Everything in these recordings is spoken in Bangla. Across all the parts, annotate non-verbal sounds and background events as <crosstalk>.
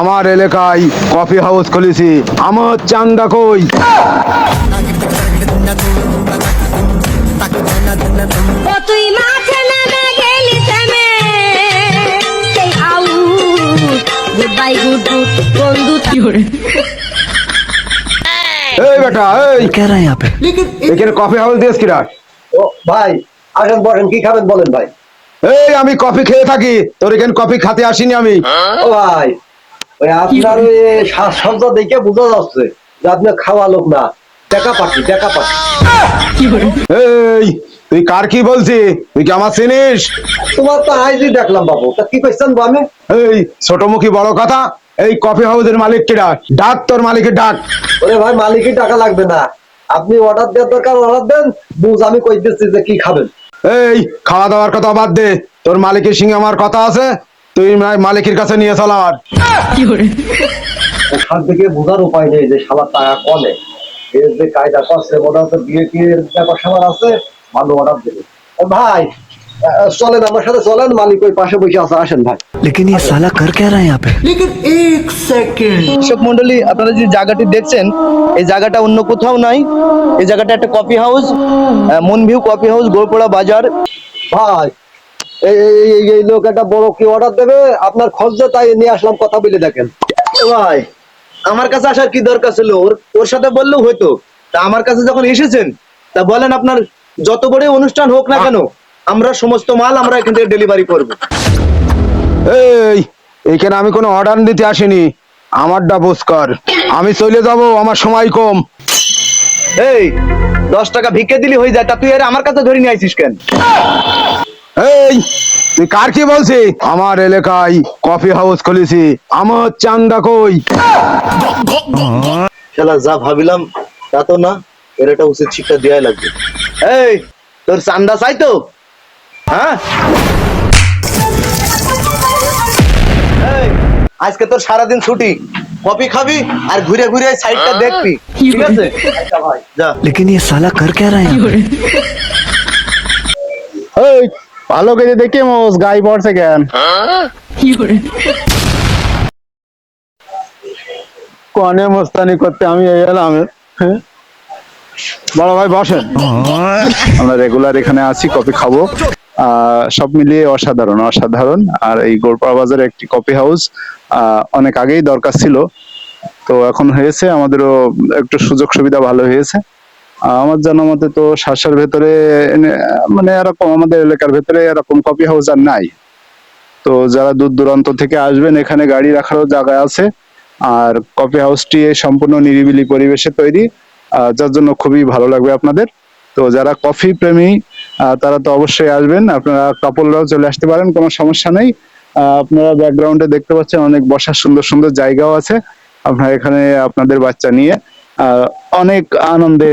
আমার এলাকায় কফি হাউস খুলেছি। আমার চান্দা কই? বেটা এখানে কফি হাউস ও ভাই বলেন কি খাবেন বলেন ভাই? আমি কফি খেয়ে থাকি। তোর এখানে কফি খাতে আসিনি আমি। ও ভাই ওই আপনার ওই সাজসজ্জা দেখে বোঝা যাচ্ছে যে আপনি খাওয়া লোক না টাকা পাখি টাকা পাখি। এই তুই কার কি বলছি তুই কি আমার চিনিস? তোমার তো আইজি দেখলাম বাবু তা কি করছেন আমি? এই ছোট মুখী বড় কথা এই কফি হাউসের মালিক কিরা ডাক তোর মালিকের ডাক। ওরে ভাই মালিকই টাকা লাগবে না। আপনি অর্ডার দেওয়ার দরকার অর্ডার দেন বুঝ আমি কই দিচ্ছি যে কি খাবেন। এই খাওয়া দাওয়ার কথা বাদ দে তোর মালিকের সঙ্গে আমার কথা আছে তুই মা- মালিকের কাছে নিয়ে চল আমার ওখান থেকে বোঝার উপায় নেই যে শালা টাকা কমে এর যে কায়দা করছে মনে হচ্ছে বিয়ে টিয়ের ব্যাপার স্যাপার আছে ভালো অর্ডার দেবে ও ভাই আহ, চলেন আমার সাথে চলেন মালিক ওই পাশে বসে আছে আসেন ভাই लेकिन ये साला कर क्या रहा है यहाँ पे দর্শক মন্ডলী আপনারা যে জায়গাটি দেখছেন এই জায়গাটা অন্য কোথাও নাই এই জায়গাটা একটা কফি হাউস মনভিউ কফি হাউস গোলপোড়া বাজার ভাই এই লোক একটা বড় কি অর্ডার দেবে? আপনার খরচা তাই নিয়ে আসলাম কথা বলে দেখেন। ভাই আমার কাছে আসার কি দরকার ছিল? ওর ওর সাথে বললেও হয়তো তা আমার কাছে যখন এসেছেন তা বলেন আপনার যত বড় অনুষ্ঠান হোক না কেন আমরা সমস্ত মাল আমরা এখান থেকে ডেলিভারি করব। এই এইখানে আমি কোনো অর্ডার দিতে আসিনি। আমারটা বুঝ কর আমি চলে যাব আমার সময় কম। এই দশ টাকা ভিক্ষে দিলি হয়ে যায়। তা তুই আরে আমার কাছে ধরে নিয়ে আইছিস কেন? এই তুই কার কি বলছি আমার এলাকায় কফি হাউস খুলেছি আমার চান্দা কই শালা যা ভাবিলাম তা তো না এর একটা উচিত শিক্ষা দেওয়াই লাগবে এই তোর চান্দা চাই তো হ্যাঁ এই, আজকে তোর সারাদিন ছুটি কফি খাবি আর ঘুরে ঘুরে এই সাইডটা দেখবি ঠিক আছে আচ্ছা ভাই যা लेकिन ये साला कर क्या रहा है यहाँ पे এই ভালো করে দেখে মোস গাই পড়ছে কেন? কনে মস্তানি করতে আমি এলাম? বড় ভাই বসেন। আমরা রেগুলার এখানে আছি কফি খাব। সব মিলিয়ে অসাধারণ অসাধারণ। আর এই গোলপাড়া বাজারে একটি কফি হাউস অনেক আগেই দরকার ছিল। তো এখন হয়েছে আমাদেরও একটু সুযোগ সুবিধা ভালো হয়েছে। আমার জানা মতে তো শাসার ভেতরে মানে এরকম আমাদের এলাকার ভেতরে এরকম কফি হাউস আর নাই। তো যারা দূর দূরান্ত থেকে আসবেন, এখানে গাড়ি রাখারও জায়গা আছে। আর কফি হাউসটি সম্পূর্ণ নিরিবিলি পরিবেশে তৈরি যার জন্য খুবই ভালো লাগবে আপনাদের। তো যারা কফি প্রেমী তারা তো অবশ্যই আসবেন। আপনারা কাপড়রাও চলে আসতে পারেন, কোনো সমস্যা নেই। আপনারা ব্যাকগ্রাউন্ডে দেখতে পাচ্ছেন অনেক বসার সুন্দর সুন্দর জায়গাও আছে। আপনারা এখানে আপনাদের বাচ্চা নিয়ে অনেক আনন্দে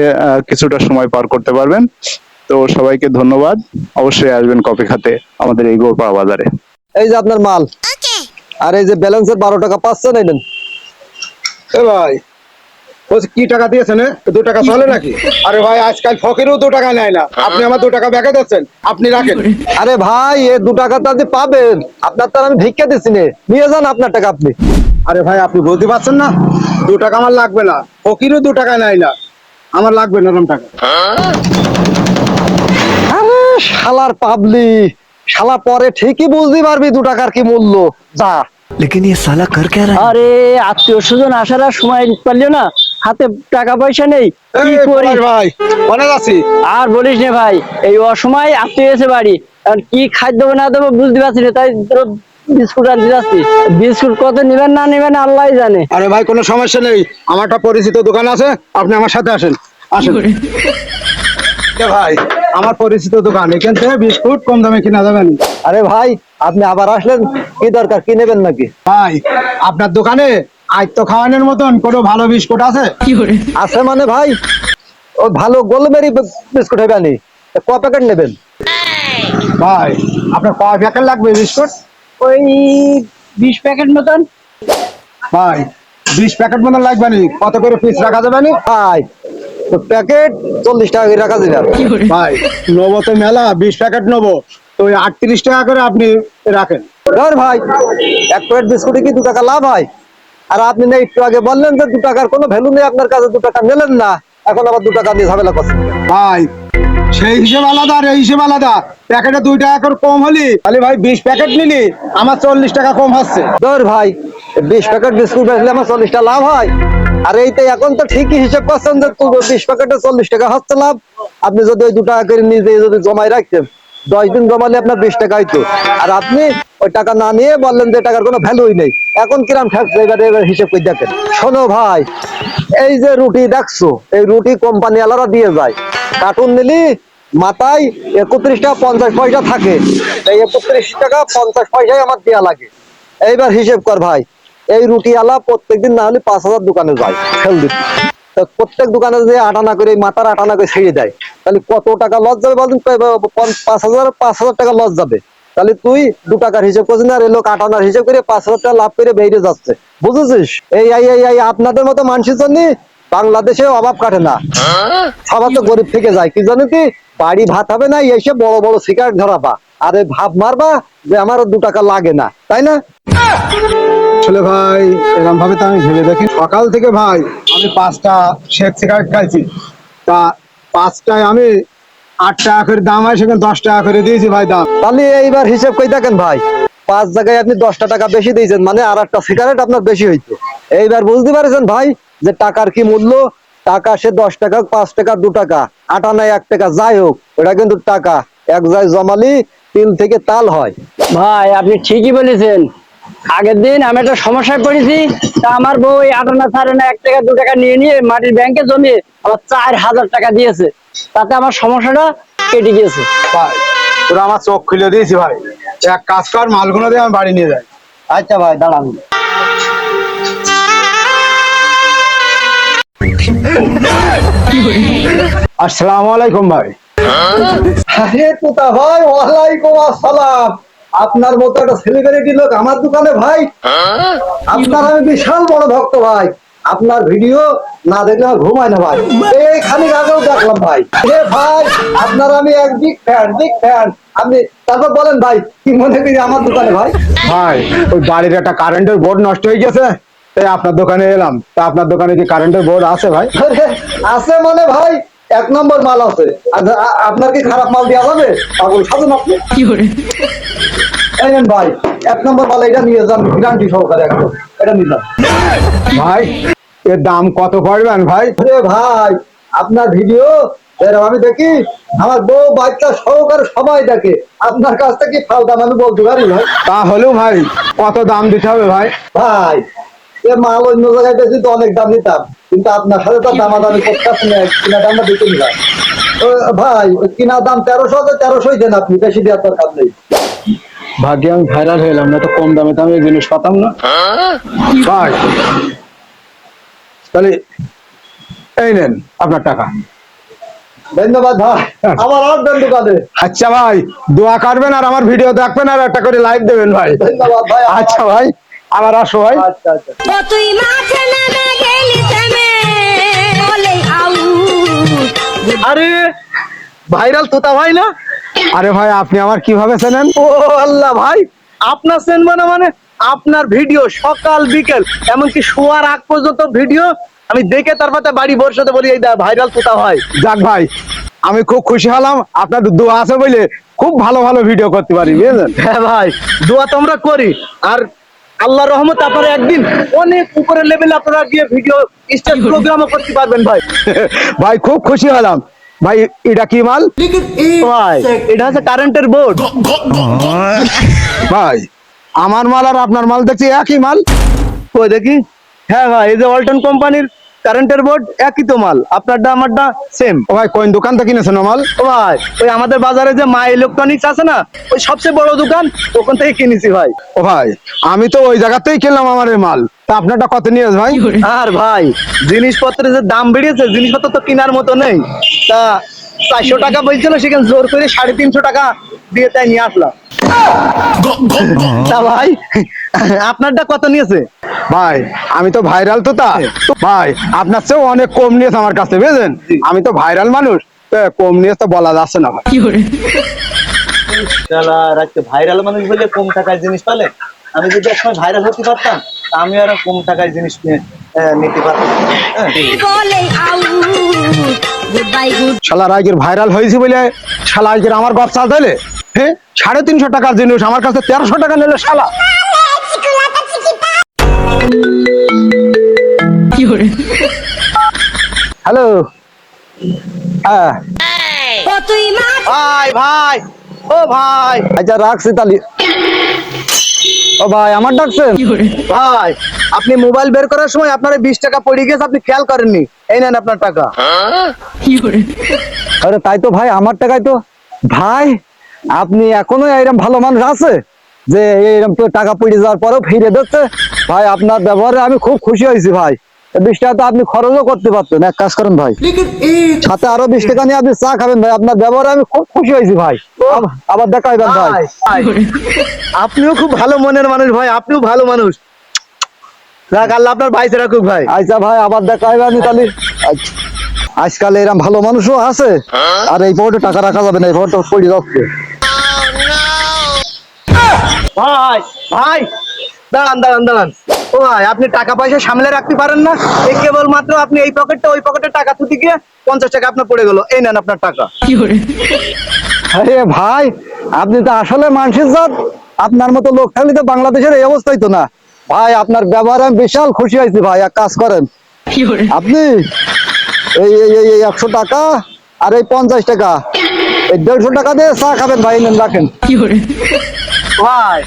কিছুটা সময় পার করতে পারবেন। তো সবাইকে ধন্যবাদ। অবশ্যই আসবেন কফি খাতে আমাদের এই গোলপাড়া বাজারে। এই যে আপনার মাল। আর এই যে ব্যালেন্সের বারো টাকা পাচ্ছেন এই ভাই কি টাকা দিয়েছেন দু টাকা চলে নাকি? আরে ভাই আজকাল ফকিরও দু টাকা নেয় না। আপনি আমার দু টাকা ব্যাগে দিচ্ছেন আপনি রাখেন। আরে ভাই এ দু টাকা তো আপনি পাবেন। আপনার তো আমি ভিক্ষা দিচ্ছি নে। নিয়ে যান আপনার টাকা আপনি। আরে ভাই আপনি বলতে পারছেন না দু টাকা আমার লাগবে না ফকিরও দু টাকা নেয় না আমার লাগবে না এরকম টাকা আরে শালার পাবলি শালা পরে ঠিকই বুঝতে পারবি দু টাকার কি মূল্য যা लेकिन ये साला कर क्या रहा है আরে আত্মীয় স্বজন আসার আর সময় পারলিও না হাতে টাকা পয়সা নেই কি এই করি পলাশ ভাই অনেক আছি আর বলিস না ভাই এই অসময় আত্মীয় এসে বাড়ি আর কি খাদ্য দেবো না দেবো বুঝতে পারছি না তাই তোর বিস্কুট আনতে যাচ্ছি বিস্কুট কত নেবেন না নেবেন আল্লাহ জানে। আরে ভাই কোনো সমস্যা নেই। আমার একটা পরিচিত দোকান আছে আপনি আমার সাথে আসেন। আসেন। ভাই আমার পরিচিত দোকান এখান থেকে বিস্কুট কম দামে কিনা যাবেন। আরে ভাই আপনি আবার আসলেন কি দরকার কি নেবেন নাকি? ভাই আপনার দোকানে আজ তো খাওয়ানোর মতন কোনো ভালো বিস্কুট আছে? আছে মানে ভাই ও ভালো গোলমেরি বিস্কুট হবে আনি। ক প্যাকেট নেবেন? ভাই আপনার কয় প্যাকেট লাগবে বিস্কুট? ওই বিশ প্যাকেট মতন। ভাই বিশ প্যাকেট মতন লাগবে নি। কত করে পিস রাখা যাবে নি? ভাই তো প্যাকেট চল্লিশ টাকা করে রাখা যাবে। ভাই নেব তো মেলা বিশ প্যাকেট নেব। তো আটত্রিশ টাকা করে আপনি রাখেন। ধর ভাই এক প্যাকেট বিস্কুটে কি দু টাকা লাভ হয়? আর আপনি না একটু আগে বললেন যে দু টাকার কোনো ভ্যালু নেই আপনার কাছে দু টাকা নিলেন না। এখন আবার দু টাকা দিয়ে ঝামেলা করছেন। ভাই সেই হিসেব আলাদা, আর এই হিসেব আলাদা। প্যাকেটে দুই টাকা করে কম হলি, তাহলে ভাই বিশ প্যাকেট নিলি, আমার চল্লিশ টাকা কম হচ্ছে ধর ভাই, বিশ প্যাকেট বিস্কুট বেচলে আমার চল্লিশটা লাভ হয়। আর এইটা এখন তো ঠিকই হিসেব করছেন যে বিশ প্যাকেটে চল্লিশ টাকা হচ্ছে লাভ। আপনি যদি ওই দু টাকা করে নিজে যদি জমাই রাখতেন, দশ দিন জমালে আপনার বিশ টাকা হইতো। আর আপনি ওই টাকা না নিয়ে বললেন যে টাকার কোনো ভ্যালুই নেই। এখন কিরাম ঠেকছে এবার এবার হিসেব করে দেখেন। শোনো ভাই, এই যে রুটি দেখছ, এই রুটি কোম্পানি আলারা দিয়ে যায়। কার্টুন নিলি, মাথায় একত্রিশ টাকা, পঞ্চাশ পয়সা থাকে। এই একত্রিশ টাকা, পঞ্চাশ পয়সাই আমার দেওয়া লাগে। এইবার হিসেব কর ভাই, এই রুটি আলা প্রত্যেকদিন না হলে পাঁচ হাজার দোকানে যায়, ফেল দিতে প্রত্যেক দোকানে যে আটানা করে মাথার আটানা করে ছেড়ে দেয়, তাহলে কত টাকা লস যাবে বলুন পাঁচ হাজার পাঁচ হাজার টাকা লস যাবে। তাহলে তুই দু টাকার হিসেব করছিস আর এই লোক আটানার হিসেব করে পাঁচ হাজার টাকা লাভ করে বেরিয়ে যাচ্ছে। বুঝেছিস? এই এই আপনাদের মতো মানুষের জন্য বাংলাদেশে অভাব কাটে না। সবার তো গরিব থেকে যায়। কি জানো কি? বাড়ি ভাত হবে না এসে বড় বড় সিগারেট ধরাবা। আরে ভাব মারবা যে আমার দু টাকা লাগে না তাই না? আসলে ভাই এরকম ভাবে তো আমি ভেবে দেখি। সকাল থেকে ভাই আমি পাঁচটা শেখ সিগারেট খাইছি। তা পাঁচটায় আমি আট টাকা করে দাম হয় সেখানে দশ টাকা করে দিয়েছি ভাই দাম। তাহলে এইবার হিসেব কই দেখেন ভাই? পাঁচ জায়গায় আপনি দশটা টাকা বেশি দিয়েছেন মানে আর একটা সিগারেট আপনার বেশি হইতো এইবার বুঝতে পারছেন ভাই? যে টাকার কি মূল্য? টাকা সে দশ টাকা পাঁচ টাকা দু টাকা আটানায় এক টাকা যাই হোক ওটা কিন্তু টাকা। এক জায় জমালি তিল থেকে তাল হয়। ভাই আপনি ঠিকই বলেছেন। আগের দিন আমি একটা সমস্যায় পড়েছি তা আমার বউ এই আটানা ছাড়ে না এক টাকা দু টাকা নিয়ে নিয়ে মাটির ব্যাংকে জমিয়ে আমার চার হাজার টাকা দিয়েছে। তাতে আমার সমস্যাটা কেটে গিয়েছে। ভাই তোরা আমার চোখ খুলে দিয়েছি ভাই। এক কাজ কর মালগুলো দিয়ে আমি বাড়ি নিয়ে যাই। আচ্ছা ভাই দাঁড়ান। আসসালামু আলাইকুম ভাই। আরে তোতা ভাই ওয়ালাইকুম আসসালাম। আপনার মতো একটা সেলিব্রিটি লোক আমার দোকানে ভাই। আপনার আমি বিশাল বড় ভক্ত ভাই। আপনার ভিডিও না দেখলে আমার ঘুমায় না ভাই। এই খানিক আগেও দেখলাম ভাই। এ ভাই আপনার আমি এক বিগ ফ্যান বিগ ফ্যান আপনি তারপর বলেন ভাই কি মনে করি আমার দোকানে ভাই? ভাই ওই বাড়ির একটা কারেন্টের বোর্ড নষ্ট হয়ে গেছে। তাই আপনার দোকানে এলাম। তা আপনার দোকানে কি কারেন্টের বোর্ড আছে ভাই? আছে মানে ভাই এক নম্বর মাল আছে। আপনার কি খারাপ মাল দেওয়া যাবে? পাগল সাধন আপনি এই নেন ভাই এক নম্বর মাল এটা নিয়ে যান গ্যারান্টি সহকারে একদম। এটা নিয়ে যান। ভাই এর দাম কত পড়বেন ভাই? আরে ভাই আপনার ভিডিও এরকম আমি দেখি আমার বউ বাচ্চা সহকারে সবাই দেখে। আপনার কাছ থেকে ফাল দাম আমি বলতে পারি ভাই? তাহলেও ভাই কত দাম দিতে হবে ভাই? ভাই এ মাল অন্য জায়গায় বেশি তো অনেক দাম দিতাম কিন্তু আপনার সাথে তো দামাদামি করতে না কিনা দামটা দিতে নিলাম। ভাই ওই কিনা দাম তেরোশো তো তেরোশোই দেন আপনি বেশি দেওয়ার দরকার নেই। ভাগ্যে আমি ভাইরাল হলাম না তো কম দামে তো আমি এই জিনিস পাতাম না। ভাই তাহলে এই নেন আপনার টাকা। ধন্যবাদ ভাই আমার আর দেন দোকানে। আচ্ছা ভাই দোয়া কাটবেন আর আমার ভিডিও দেখবেন আর একটা করে লাইক দেবেন ভাই। ধন্যবাদ ভাই আচ্ছা ভাই। আবার আসো ভাই। আচ্ছা আচ্ছা। তুই মাঠে নেমে গেলি থেমে বলে আউট। আরে ভাইরাল তোতা ভাই না? আরে ভাই আপনি আমার কীভাবে চেনেন? ও আল্লাহ ভাই আপনার সেন মানে মানে আপনার ভিডিও সকাল বিকেল এমনকি শোয়ার আগ পর্যন্ত ভিডিও আমি দেখে তারপরে বাড়ি বর্ষাতে বলি এই ভাইরাল তোতা ভাই। যাক ভাই আমি খুব খুশি হলাম আপনার দোয়া আছে বলে খুব ভালো ভালো ভিডিও করতে পারি বুঝলেন? হ্যাঁ ভাই দোয়া তো আমরা করি আর আল্লাহ রহমত আপনারা একদিন অনেক উপরের লেভেলে আপনারা গিয়ে ভিডিও স্টেজ প্রোগ্রামও করতে পারবেন ভাই। <laughs> ভাই খুব খুশি হলাম। ভাই এটা কি মাল? ভাই এটা হচ্ছে কারেন্টের বোর্ড <laughs> ভাই আমার মাল আর আপনার মাল দেখছি একই মাল। কই দেখি? হ্যাঁ ভাই এই যে ওয়ালটন কোম্পানির কারেন্টের বোর্ড একই তো মাল। আপনারটা আমারটা সেম ও ভাই কোন দোকান থেকে কিনেছেন মাল? ও ভাই ওই আমাদের বাজারে যে মা ইলেকট্রনিক্স আছে না ওই সবচেয়ে বড় দোকান ওখান থেকে কিনেছি ভাই। ও ভাই আমি তো ওই জায়গাতেই কিনলাম আমার মাল। তা আপনারটা কত নিয়ে ভাই? আর ভাই জিনিসপত্রের যে দাম বেড়েছে জিনিসপত্র তো কেনার মতো নেই। তা চারশো টাকা বলছিল সেখানে জোর করে সাড়ে তিনশো টাকা দিয়ে তাই নিয়ে আসলাম। তা ভাই আপনারটা কত নিয়েছে? ভাই আমি তো ভাইরাল তো তা। ভাই আপনার চেয়েও অনেক কম নিয়েছে আমার কাছে বুঝলেন? আমি তো ভাইরাল মানুষ তো কম নিয়ে তো বলা যাচ্ছে না ভাই। ভাইরাল মানুষ বলে কম টাকার জিনিস পালে। আমি যদি একসময় ভাইরাল হতে পারতাম আমি আরও কম টাকায় জিনিস নিয়ে, নিতে পারতাম গুড শালা রাজের ভাইরাল হয়েছে বলে শালা আজকের আমার গপ চাল দিলে হ্যাঁ? সাড়ে তিনশো টাকার জিনিস আমার কাছে তেরোশো টাকা নিলে শালা। হ্যালো? হ্যাঁ। ও তুই মা ভাই ভাই। ও ভাই। আচ্ছা রাখছি তালি ও ভাই আমার ডাকছেন? ভাই আপনি মোবাইল বের করার সময় আপনার বিশ টাকা পড়ে গেছে আপনি খেয়াল করেননি। এই নেন আপনার টাকা। আরে তাই তো ভাই আমার টাকাই তো ভাই আপনি এখনও এরকম ভালো মানুষ আছে? যে এরকম টাকা পড়ে যাওয়ার পরেও ফিরে দিচ্ছে? ভাই আপনার ব্যবহারে আমি খুব খুশি হয়েছি ভাই। বিশ টাকা তো আপনি খরচও করতে পারতেন। এক কাজ করেন ভাই। সাথে আরও বিশ টাকা নিয়ে আপনি চা খাবেন ভাই। আপনার ব্যবহারে আমি খুব খুশি হয়েছি ভাই। আবার দেখাইবেন ভাই ভাই, ভাই, আপনিও খুব ভালো মনের মানুষ ভাই আপনিও ভালো মানুষ। যাক আল্লাহ আপনার ভাইসে রাখুক ভাই। আচ্ছা ভাই আবার দেখাইবেন তাহলে। আচ্ছা। আজকাল এরকম ভালো মানুষও আছে। আর এই পকেটে টাকা রাখা যাবে না এই পকেটে পড়ে যাচ্ছে। ভাই ভাই দাঁড়ান দাঁড়ান দাঁড়ান। ও ভাই আপনি টাকা পয়সা সামলে রাখতে পারেন না। এই কেবল মাত্র আপনি এই পকেটটা ওই পকেটে টাকা তুলতে গিয়ে পঞ্চাশ টাকা আপনার পড়ে গেল। এই নেন আপনার টাকা। আরে ভাই আপনি তো আসলে মানুষের জাত। আপনার মতো লোক থাকলে তো বাংলাদেশের এই অবস্থাই তো না। ভাই আপনার ব্যবহার আমি বিশাল খুশি হয়েছি ভাই এক কাজ করেন। আপনি এই এই এই একশো টাকা আর এই পঞ্চাশ টাকা এই দেড়শো টাকা দিয়ে চা খাবেন ভাই নেন রাখেন। ভাই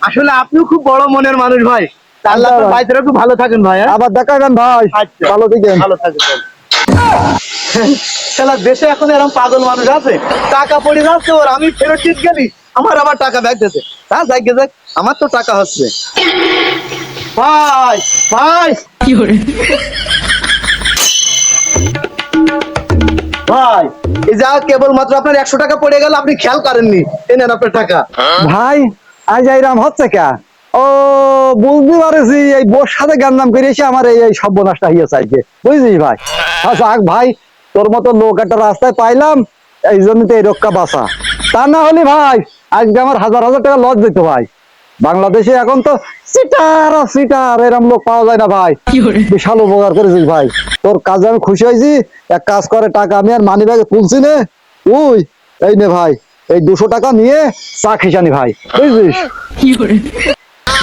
আসলে আপনিও খুব বড় মনের মানুষ ভাই। আল্লাহ ভাইসে ভালো থাকেন ভাই হ্যাঁ? আবার দেখাবেন ভাই। আচ্ছা। ভালো দিকেন ভালো থাকেন শালা দেশে এখন এরকম পাগল মানুষ আছে টাকা পড়ে যাচ্ছে ওর আমি ফেরত গেলি আমার আবার টাকা ব্যাগ দিতে তা যাক গে যাক আমার তো টাকা হচ্ছে। ভাই ভাই। ভাই এই যা কেবল মাত্র আপনার একশো টাকা পড়ে গেল আপনি খেয়াল করেননি। এই নেন আপনার টাকা। ভাই আজ এইরাম হচ্ছে কে? ও বুঝতে পারছি এই বোর সাথে গান্দাম করে এসে আমার এই সর্বনাশটা হয়ে চাইছে বুঝছিস ভাই? আচ্ছা ভাই তোর মতো লোক একটা রাস্তায় পাইলাম এই এই রক্ষা বাসা তা না হলে ভাই আজকে আমার হাজার হাজার টাকা লস দিত ভাই। বাংলাদেশে এখন তো সিটার সিটার এরম লোক পাওয়া যায় না ভাই। বিশাল উপকার করেছিস ভাই। তোর কাজে আমি খুশি হয়েছি এক কাজ করে টাকা আমি আর মানি ব্যাগে তুলছি নে। উই এই নে ভাই এই দুশো টাকা নিয়ে চা খিসানি ভাই। বুঝছিস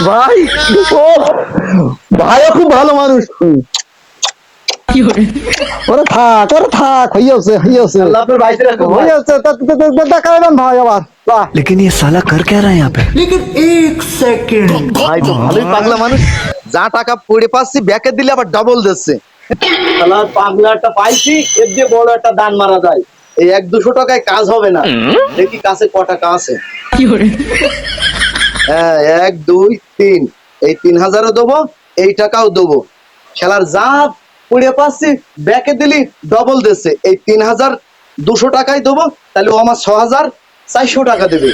ভাই ও ভাইও খুব ভালো মানুষ ওরে থাক ওরে থাক হইয়াছে হইয়াছে আল্লাহ আপনার ভাইসে রাখুক ভাই। হইয়াছে তা- তা- তা- তা- দেখাবেন ভাই আবার বাহ लेकिन ये साला कर क्या रहा है यहाँ पे ভাই তো ভালোই পাগলা মানুষ যা টাকা পড়ে পাচ্ছি ব্যাকে দিলে আবার ডাবল দিচ্ছে শালার পাগলাটা পাইছি এর দিয়ে বড় একটা দান মারা যায় এই এক দুশো টাকায় কাজ হবে না দেখি কাছে ক টাকা আছে হ্যাঁ এক দুই তিন। এই তিন হাজারও দেবো এই টাকাও দেবো। খেলার যা পড়ে পাচ্ছি ব্যাকে দিলি ডবল দিচ্ছে এই তিন হাজার দুশো টাকাই দেবো তাহলে ও আমার ছ হাজার চারশো টাকা দেবে।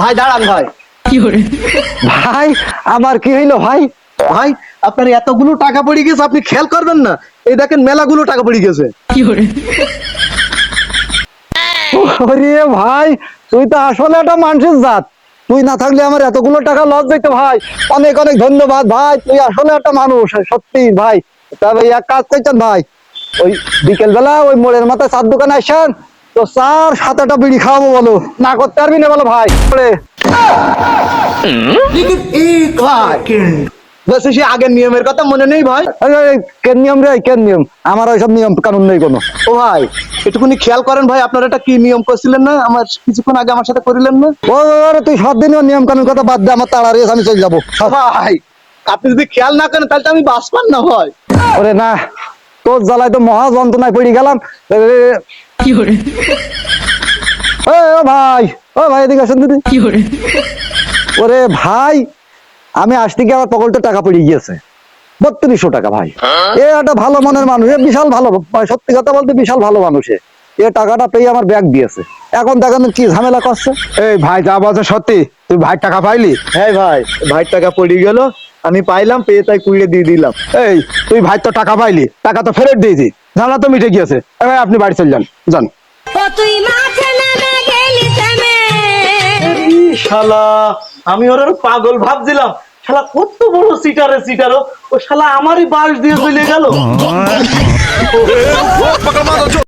ভাই দাঁড়ান ভাই। ভাই আমার কি হইল ভাই? ভাই আপনার এতগুলো টাকা পড়ে গেছে আপনি খেয়াল করবেন না। এই দেখেন মেলাগুলো টাকা পড়ে গেছে। ওরে ভাই, তুই তো আসলে একটা মানুষের জাত। তুই না থাকলে আমার এতগুলো টাকা লস দিতে ভাই। অনেক অনেক ধন্যবাদ ভাই, তুই আসলে একটা মানুষ সত্যি ভাই। তবে এক কাজ করছেন ভাই, ওই বিকেল বেলা ওই মোড়ের মাথায় চার দোকানে আসেন, তো চার সাত আটটা বিড়ি খাওয়াবো বলো। না করতে পারবি না বলো ভাই বলছি সে আগের নিয়মের কথা মনে নেই ভাই? কেন নিয়ম রে? কেন নিয়ম? আমার ওইসব নিয়ম কানুন নেই কোনো। ও ভাই একটুখানি খেয়াল করেন ভাই আপনারা একটা কি নিয়ম করছিলেন না? আমার কিছুক্ষণ আগে আমার সাথে করিলেন না? ও আরে তুই সব দিন নিয়ম কানুন কথা বাদ দে আমার তাড়াতাড়ি আমি চলে যাব। ভাই আপনি যদি খেয়াল না করেন তাহলে তো আমি বাস পান না ভাই। ওরে না তোর জ্বালায় তো মহা যন্ত্রণায় পড়ে গেলাম। এ, এ, ও ভাই ও ভাই এদিকে আসেন দিদি। ওরে ভাই আমি আসতে গিয়ে আমার পকেটে টাকা পড়ে গিয়েছে। বত্রিশশো টাকা ভাই। এ একটা ভালো মনের মানুষ এ বিশাল ভালো সত্যি কথা বলতে বিশাল ভালো মানুষ এ। এ টাকাটা পেয়ে আমার ব্যাগ দিয়েছে এখন দেখেন কি ঝামেলা করছে। এই ভাই যা বলছে সত্যি তুই ভাই টাকা পাইলি? হ্যাঁ ভাই ভাই টাকা পড়ে গেল আমি পাইলাম পেয়ে তাই কুড়িয়ে দিয়ে দিলাম। এই তুই ভাই তো টাকা পাইলি টাকা তো ফেরত দিয়েছি। ঝামেলা তো মিটে গিয়েছে। এবার আপনি বাড়ি চলে যান যান। শালা আমি ওর আরও পাগল ভাবছিলাম। শালা কত বড় সিটারে সিটারো ও। শালা আমারই বাস দিয়ে চলে গেল।